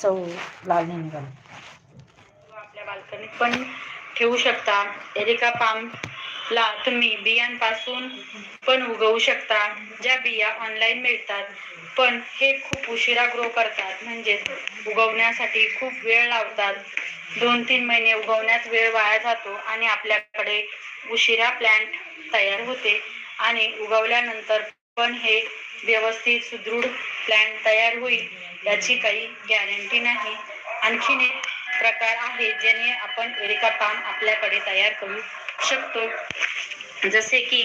चव लाल नाही हो, आपल्या बाल्कनीत पण ठेवू शकता. एरिका पाम ला तुम्ही बियांपासून पण उगवू शकता ज्या बिया ऑनलाईन मिळतात. पण हे खूप उशिरा ग्रो करतात म्हणजे उगवण्यासाठी खूप वेळ लावतात. दोन तीन महिने उगवण्यात वेळ वाया जातो आणि आपल्याकडे उशिरा प्लॅन्ट तयार होते आणि उगवल्यानंतर पण हे व्यवस्थित सुदृढ प्लॅन्ट तयार होईल. याची काही गॅरंटी नाही. आणखीन एक प्रकार आहे ज्याने आपण एरिका पाम आपल्याकडे तयार करू शकतो. जसे की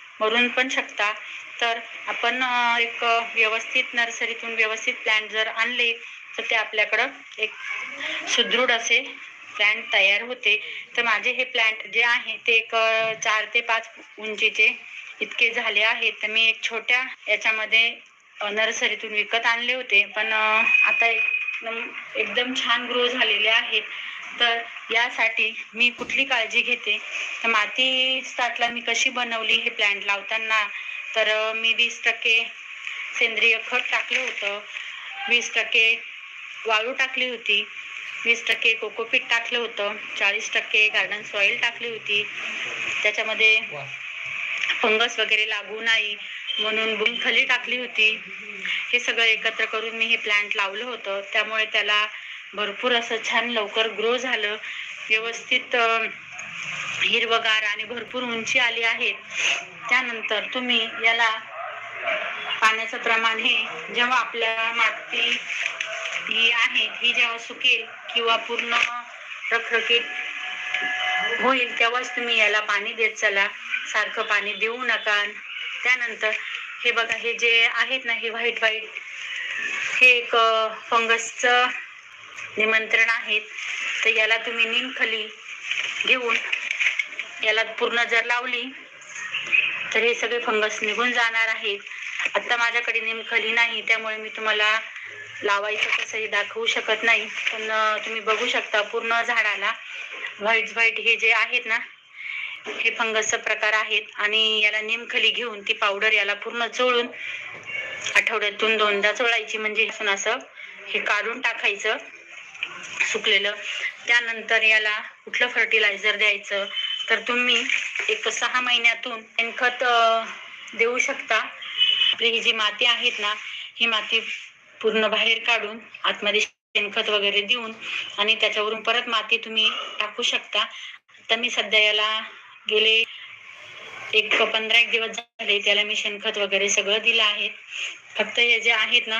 मरून पण शकता. तर आपण एक व्यवस्थित नर्सरीतून व्यवस्थित प्लॅन्ट जर आणले तर ते आपल्याकडं एक सुदृढ असे प्लॅन्ट तयार होते. तर माझे हे प्लॅन्ट जे आहे ते एक चार ते पाच उंचीचे इतके झाले आहेत. तर मी एक छोट्या याच्यामध्ये नर्सरीतून विकत आणले होते. पण आता एकदम एकदम छान ग्रो झालेले आहेत. तर यासाठी मी कुठली काळजी घेते? तर माती स्टार्टला मी कशी बनवली हे प्लॅन्ट लावताना? तर मी वीस टक्के सेंद्रिय खत टाकलं होतं. वीस टक्के वाळू टाकली होती. वीस टक्के कोकोपीट टाकलं होतं. चाळीस टक्के गार्डन सॉईल टाकली होती. त्याच्यामध्ये फंगस वगैरे लागू नाही. म्हणून बुंखली टाकली होती. हे सगळं एकत्र करून मी हे प्लांट लावलं होतं. त्यामुळे त्याला भरपूर असं छान लवकर ग्रो झालं. व्यवस्थित हिरवगार आणि भरपूर उंची आली आहे. त्यानंतर तुम्ही याला पाण्याचं प्रमाण हे जेव्हा आपल्या माती ही आहे ही जेव्हा सुकेल किंवा पूर्ण रखरखीत होईल तेव्हाच तुम्ही याला पाणी देत चला. सारखं पाणी देऊ नका. त्यानंतर हे बघा हे जे आहेत ना हे व्हाईट व्हाईट हे एक फंगसचं निमंत्रण आहेत तर याला तुम्ही निमखली घेऊन याला पूर्ण जर लावली तर हे सगळे फंगस निघून जाणार आहेत. आता माझ्याकडे निमखली नाही त्यामुळे मी तुम्हाला लावायचं कसं हे दाखवू शकत नाही. पण तुम्ही बघू शकता पूर्ण झाडाला व्हाईट व्हाईट हे जे आहेत ना हे फंगसचा प्रकार आहेत. आणि याला निमखली घेऊन ती पावडर याला पूर्ण चोळून आठवड्यातून दोनदा चोळायची. म्हणजे असं हे काढून टाकायचं. सुकलेलं. त्यानंतर याला कुठलं फर्टिलायझर द्यायचं? तर तुम्ही एक सहा महिन्यातून शेणखत देऊ शकता. आपली ही जी माती आहेत ना ही माती पूर्ण बाहेर काढून आतमध्ये शेणखत वगैरे देऊन आणि त्याच्यावरून परत माती तुम्ही टाकू शकता. तर मी सध्या याला गेले एक पंधरा एक दिवस झाले त्याला मी शेणखत वगैरे सगळं दिलं आहे. फक्त हे जे आहेत ना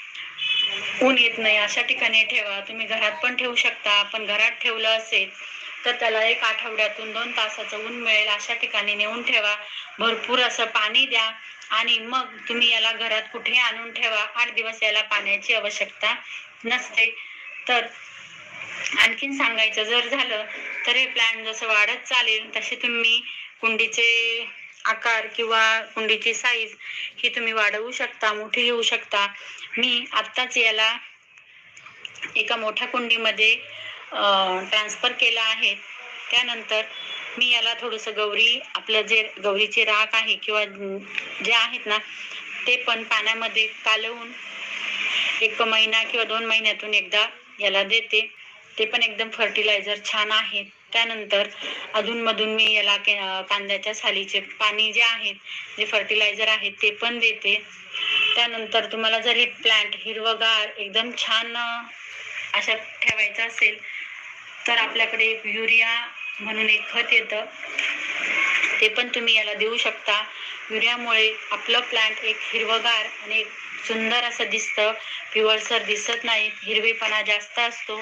ऊन येत नाही. अशा ठिकाणी ठेवा. तुम्ही घरात पण ठेवू शकता. पण घरात ठेवलं असेल तर त्याला एक आठवड्यातून दोन तासाचं ऊन मिळेल. अशा ठिकाणी नेऊन ठेवा. भरपूर असं पाणी द्या. आणि मग तुम्ही याला घरात कुठे आणून ठेवा. आठ दिवस याला पाण्याची आवश्यकता नसते. तर आणखीन सांगायचं जर झालं तर हे प्लॅन जसं वाढत चालेल तसे तुम्ही कुंडीचे आकार किंवा कुंडीची साईज ही तुम्ही वाढवू शकता मोठी घेऊ शकता. मी आत्ताच याला एका मोठ्या कुंडीमध्ये ट्रान्सफर केला आहे. त्यानंतर मी याला थोडंसं गौरी आपलं जे गौरीचे राख आहे किंवा जे आहेत ना ते पण पाण्यामध्ये कालवून एक महिना किंवा दोन महिन्यातून एकदा याला देते. ते पण एकदम फर्टिलायझर छान आहे. त्यानंतर अधूनमधून मी याला के- कांद्याच्या सालीचे पाणी जे आहेत जे फर्टिलायझर आहेत ते पण देते. त्यानंतर तुम्हाला जरी प्लांट हिरवगार एकदम छान अशा ठेवायचं असेल तर आपल्याकडे एक युरिया म्हणून एक खत येतं. ते पण तुम्ही याला देऊ शकता. युरियामुळे आपलं प्लांट एक हिरवगार आणि एक सुंदर असं दिसतं. पिवळसर दिसत नाही हिरवेपणा जास्त असतो.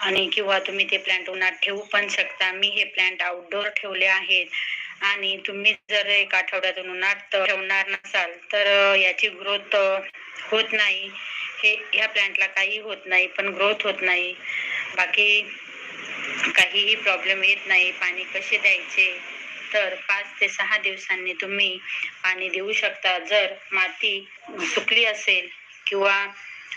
आणि किंवा तुम्ही ते प्लांट उन्हात ठेवू पण शकता. मी हे प्लांट आउटडोअर ठेवले आहेत. आणि तुम्ही जर एक आठवड्यातून उन्हात ठेवणार नसाल तर याची ग्रोथ होत नाही. हे ह्या प्लांटला काही होत नाही पण ग्रोथ होत नाही. बाकी काहीही प्रॉब्लेम येत नाही. पाणी कसे द्यायचे? तर पाच ते सहा दिवसांनी तुम्ही पाणी देऊ शकता. जर माती सुकली असेल किंवा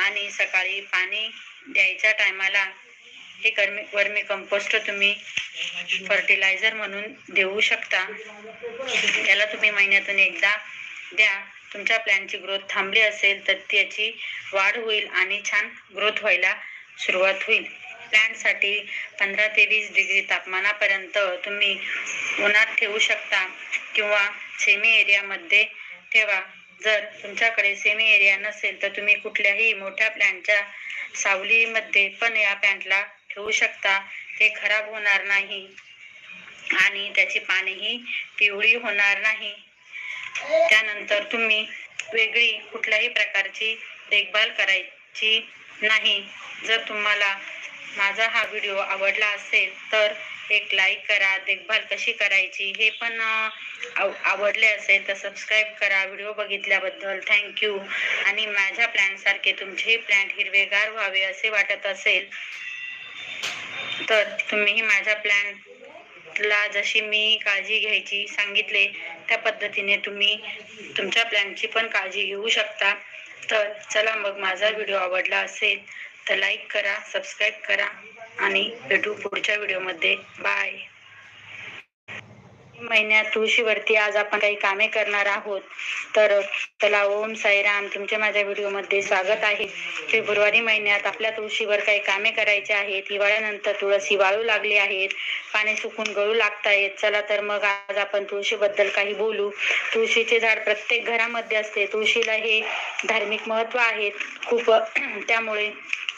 आणि सकाळी पाणी द्यायच्या टायमाला हे कर्मी वर्मी कंपोस्ट तुम्ही फर्टिलायझर म्हणून देऊ शकता. याला तुम्ही महिन्यातून एकदा द्या. तुमच्या प्लॅनची ग्रोथ थांबली असेल तर त्याची वाढ होईल आणि छान ग्रोथ व्हायला सुरुवात होईल. प्लॅनसाठी पंधरा ते वीस डिग्री तापमानापर्यंत तुम्ही उन्हात ठेवू शकता किंवा सेमी एरियामध्ये ठेवा. जर तुमच्याकडे सेमी एरिया नसेल तर तुम्ही कुठल्याही मोठ्या प्लॅन्टच्या सावलीमध्ये पण या प्लॅन्टला ठेवू शकता. ते खराब होणार नाही. आणि त्याची पानेही पिवळी होणार नाही. त्यानंतर तुम्ही वेगळी कुठल्याही प्रकारची देखभाल करायची नाही. जर तुम्हाला माझा हा व्हिडिओ आवडला असेल तर एक लाईक करा देखभाल कशी करायची हे पण आव- आवडले असेल तर सबस्क्राईब करा. व्हिडिओ बघितल्याबद्दल थँक्यू आणि माझ्या प्लॅनसारखे तुमचेही प्लॅन हिरवेगार व्हावे असे वाटत असेल तर तुम्हीही माझ्या प्लॅनला जशी मी काळजी घ्यायची सांगितले त्या पद्धतीने तुम्ही तुमच्या प्लॅनची पण काळजी घेऊ शकता. तर चला मग माझा व्हिडिओ आवडला असेल तर लाईक करा सबस्क्राईब करा. आणि भेटू पुढच्या व्हिडिओमध्ये. बाय महिन्यात तुळशीवरती आज आपण काही कामे करणार आहोत. तर चला ओम साईराम तुमच्या माझ्या व्हिडिओमध्ये स्वागत आहे. फेब्रुवारी महिन्यात आपल्या तुळशीवर काही कामे करायची आहेत. हिवाळ्यानंतर तुळस वाळू लागली आहेत. पाने सुकून गळू लागत आहेत चला तर मग आज आपण तुळशीबद्दल काही बोलू. तुळशीचे झाड प्रत्येक घरामध्ये असते. तुळशीला हे धार्मिक महत्त्व आहे. खूप त्यामुळे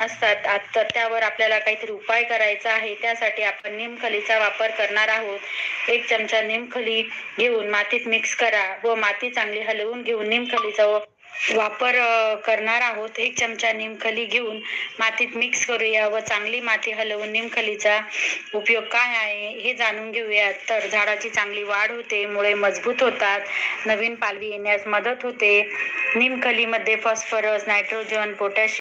असतात. तर त्यावर आपल्याला काहीतरी उपाय करायचा आहे. त्यासाठी आपण निमखलीचा वापर करणार आहोत. एक चमचा निमखली घेऊन मातीत मिक्स करा व माती चांगली हलवून घेऊन निमखलीचा वापर करणार आहोत. एक चमचा निमखली घेऊन मातीत मिक्स करूया व चांगली माती हलवून निमखलीचा उपयोग काय आहे हे जाणून घेऊया तर झाडाची चांगली वाढ होते मुळे मजबूत होतात नवीन पालवी येण्यास मदत होते. निमखलीमध्ये फॉस्फरस नायट्रोजन पोटॅशियम